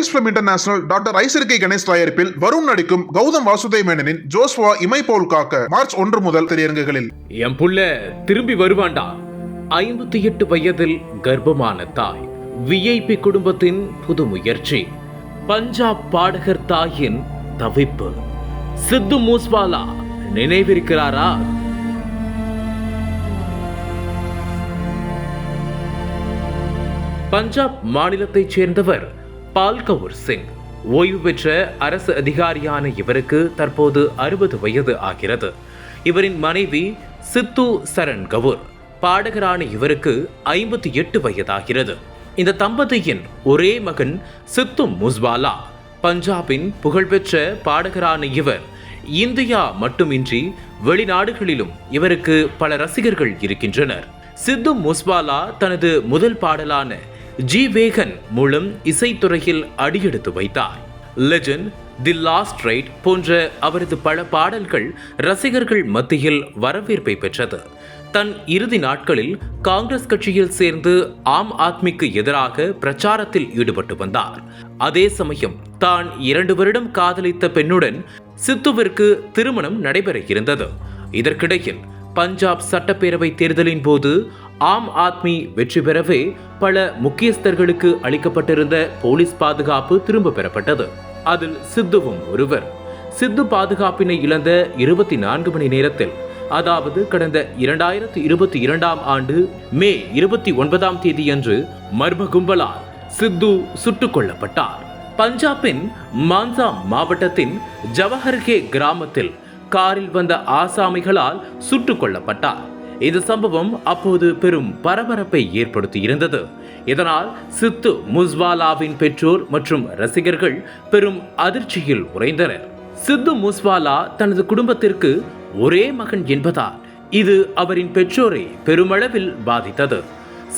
Science film international doctor ஐசருக்கை கணேஷ் தயாரிப்பில் வருண் நடிக்கும் கௌதம் வாசுதேவ் மேனனின் ஜோஸ்வா இமை போல் காக்க மார்ச் ஒன்று முதல் திரையரங்குகளில். என் புள்ள திரும்பி வருவாண்டா? ஐம்பத்தி எட்டு வயதில் கர்ப்பமான தாய் விஐபி குடும்பத்தின் புது முயற்சி. பஞ்சாப் பாடகர் தாயின் தவிப்பு. சித்து மூஸ்வாலா நினைவிருக்கிறாரா? பஞ்சாப் மாநிலத்தைச் சேர்ந்தவர் பால் கவுர் சிங். ஓய்வு பெற்ற அரசு அதிகாரியான இவருக்கு தற்போது அறுபது வயது ஆகிறது. இவரின் மனைவி சித்து சரண் கவுர் பாடகரான இவருக்கு ஐம்பத்தி எட்டு வயதாகிறது. இந்த தம்பதியின் ஒரே மகன் சித்து முஸ்வாலா. பஞ்சாபின் புகழ்பெற்ற பாடகரான இவர். இந்தியா மட்டுமின்றி வெளிநாடுகளிலும் இவருக்கு பல ரசிகர்கள் இருக்கின்றனர். சித்து முஸ்வாலா தனது முதல் பாடலான ஜி வேகன் மூலம் இசைத்துறையில் அடியெடுத்து வைத்தார். லெஜண்ட் தி லாஸ்ட் ரைட் போன்ற அவரது பல பாடல்கள் ரசிகர்கள் மத்தியில் வரவேற்பை பெற்றது. தன் இறுதி நாட்களில் காங்கிரஸ் கட்சியில் சேர்ந்து ஆம் ஆத்மிக்கு எதிராக பிரச்சாரத்தில் ஈடுபட்டு வந்தார். அதே சமயம் தான் இரண்டு வருடம் காதலித்த பெண்ணுடன் சித்துவிற்கு திருமணம் நடைபெற இருந்தது. இதற்கிடையில் பஞ்சாப் சட்டப்பேரவை தேர்தலின் போது ஆம் ஆத்மி வெற்றி பெறவே பல முக்கியஸ்தர்களுக்கு அளிக்கப்பட்டிருந்த போலீஸ் பாதுகாப்பு திரும்ப பெறப்பட்டது. அதில் சித்துவும் ஒருவர். சித்து பாதுகாப்பினை இழந்த இருபத்தி நான்கு மணி நேரத்தில் அதாவது கடந்த இரண்டாயிரத்தி இருபத்தி இரண்டாம் ஆண்டு மே இருபத்தி ஒன்பதாம் தேதியன்று மர்ம கும்பலால் சித்து சுட்டுக் கொல்லப்பட்டார். பஞ்சாபின் மான்சா மாவட்டத்தின் ஜவஹர்கே கிராமத்தில் காரில் வந்த ஆசாமிகளால் சுட்டுக் கொல்லப்பட்டார். இந்த சம்பவம் அப்போது பெரும் பரபரப்பை ஏற்படுத்தியிருந்தது. இதனால் சித்து முஸ்வாலாவின் பெற்றோர் மற்றும் ரசிகர்கள் பெரும் அதிர்ச்சியில் உறைந்தனர். சித்து முஸ்வாலா தனது குடும்பத்திற்கு ஒரே மகன் என்பதால் இது அவரின் பெற்றோரை பெருமளவில் பாதித்தது.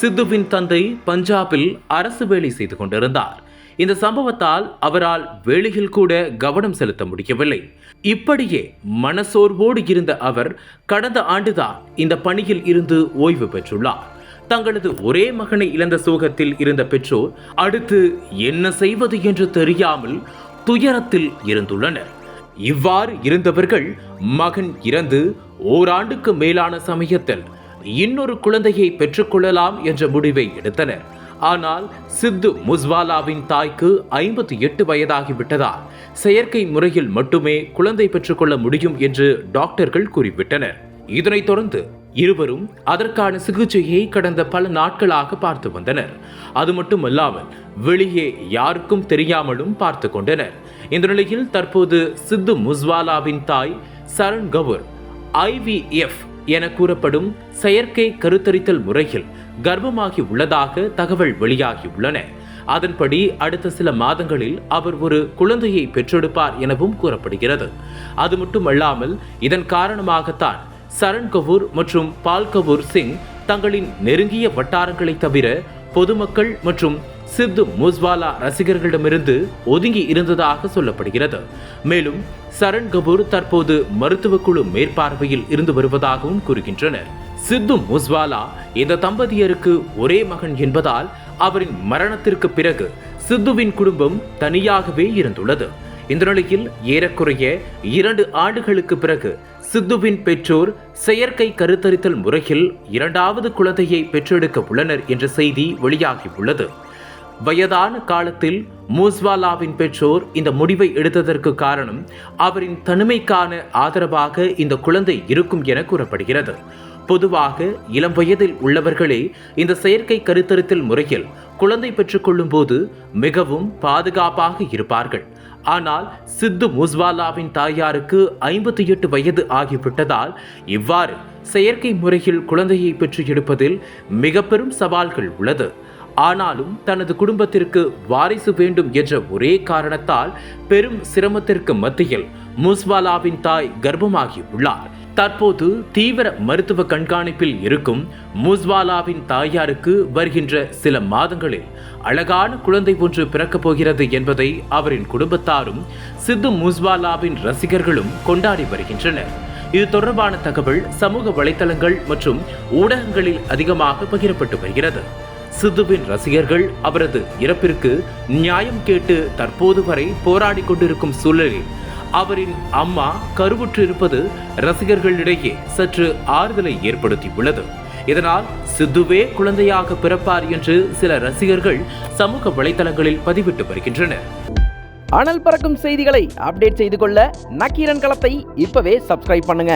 சித்துவின் தந்தை பஞ்சாபில் அரசு வேலை செய்து கொண்டிருந்தார். இந்த சம்பவத்தால் அவரால் வேலையில் கூட கவனம் செலுத்த முடியவில்லை. இப்படியே மனசோர்வோடு இருந்த அவர் கடந்த ஆண்டுதான் இந்த பணியில் இருந்து ஓய்வு பெற்றுள்ளார். தங்களது ஒரே மகனை இழந்த சோகத்தில் இருந்த பெற்றோர் அடுத்து என்ன செய்வது என்று தெரியாமல் துயரத்தில் இருந்துள்ளனர். இவ்வாறு இருந்தவர்கள் மகன் இறந்து ஓராண்டுக்கு மேலான சமயத்தில் இன்னொரு குழந்தையை பெற்றுக்கொள்ளலாம் என்ற முடிவை எடுத்தனர். ஆனால் சித்து முஸ்வாலாவின் தாய்க்கு ஐம்பத்தி எட்டு வயதாகிவிட்டதால் செயற்கை முறையில் மட்டுமே குழந்தை பெற்றுக்கொள்ள முடியும் என்று டாக்டர்கள் கூறிவிட்டனர். இதனைத் தொடர்ந்து இருவரும் அதற்கான சிகிச்சையை கடந்த பல நாட்களாக பார்த்து வந்தனர். அது மட்டுமல்லாமல் வெளியே யாருக்கும் தெரியாமலும் பார்த்து கொண்டனர். இந்த நிலையில் தற்போது சித்து முஸ்வாலாவின் தாய் சரண் கவுர் ஐவிஎஃப் என கூறப்படும் செயற்கை கருத்தரித்தல் முறையில் கர்ப்பமாகி உள்ளதாக தகவல் வெளியாகி உள்ளன. அதன்படி அடுத்த சில மாதங்களில் அவர் ஒரு குழந்தையை பெற்றெடுப்பார் எனவும் கூறப்படுகிறது. அது மட்டுமல்லாமல் இதன் காரணமாகத்தான் சரண் கபூர் மற்றும் பால் கபூர் சிங் தங்களின் நெருங்கிய வட்டாரங்களை தவிர பொதுமக்கள் மற்றும் சித்து மூஸ்வாலா ரசிகர்களிடமிருந்து ஒதுங்கி இருந்ததாக சொல்லப்படுகிறது. மேலும் சரண் கபூர் தற்போது மருத்துவ குழு மேற்பார்வையில் இருந்து வருவதாகவும் கூறுகின்றனர். சித்து முஸ்வாலா இந்த தம்பதியருக்கு ஒரே மகன் என்பதால் அவரின் மரணத்திற்கு பிறகு சித்துவின் குடும்பம் தனியாகவே இருந்துள்ளது. இந்த நிலையில் ஏறக்குறைய இரண்டு ஆண்டுகளுக்கு பிறகு சித்துவின் பெற்றோர் செயற்கை கருத்தரித்தல் முறையில் இரண்டாவது குழந்தையை பெற்றெடுக்க உள்ளனர் என்ற செய்தி வெளியாகியுள்ளது. வயதான காலத்தில் மூஸ்வாலாவின் பெற்றோர் இந்த முடிவை எடுத்ததற்கு காரணம் அவரின் தனிமைக்கான ஆதரவாக இந்த குழந்தை இருக்கும் என கூறப்படுகிறது. பொதுவாக இளம் வயதில் உள்ளவர்களே இந்த செயற்கை கருத்தரித்தல் முறையில் குழந்தை பெற்றுக்கொள்ளும் போது மிகவும் பாதுகாப்பாக இருப்பார்கள். ஆனால் சித்து முஸ்வாலாவின் தாயாருக்கு ஐம்பத்தி எட்டு வயது ஆகிவிட்டதால் இவ்வாறு செயற்கை முறையில் குழந்தையை பெற்று எடுப்பதில் மிக பெரும் சவால்கள் உள்ளது. ஆனாலும் தனது குடும்பத்திற்கு வாரிசு வேண்டும் என்ற ஒரே காரணத்தால் பெரும் சிரமத்திற்கு மத்தியில் முஸ்வாலாவின் தாய் கர்ப்பமாகி உள்ளார். தற்போது தீவிர மருத்துவ கண்காணிப்பில் இருக்கும் முஸ்வாலாவின் தாயாருக்கு வருகின்ற சில மாதங்களில் அழகான குழந்தை ஒன்று பிறக்கப் போகிறது என்பதை அவரின் குடும்பத்தாரும் சித்து முஸ்வாலாவின் ரசிகர்களும் கொண்டாடி வருகின்றனர். இது தொடர்பான தகவல் சமூக வலைதளங்கள் மற்றும் ஊடகங்களில் அதிகமாக பகிரப்பட்டு வருகிறது. சித்துவின் ரசிகர்கள் அவரது இறப்பிற்கு நியாயம் கேட்டு தற்போது வரை போராடி கொண்டிருக்கும் சூழலில் அவரின் அம்மா கருவுற்றிருப்பது ரசிகர்களிடையே சற்று ஆறுதலை ஏற்படுத்தியுள்ளது. இதனால் சித்துவே குழந்தையாக பிறப்பார் என்று சில ரசிகர்கள் சமூக வலைதளங்களில் பதிவிட்டு வருகின்றனர். அனல் பறக்கும் செய்திகளை அப்டேட் செய்து கொள்ள நக்கீரன் களத்தை இப்பவே சப்ஸ்கிரைப் பண்ணுங்க.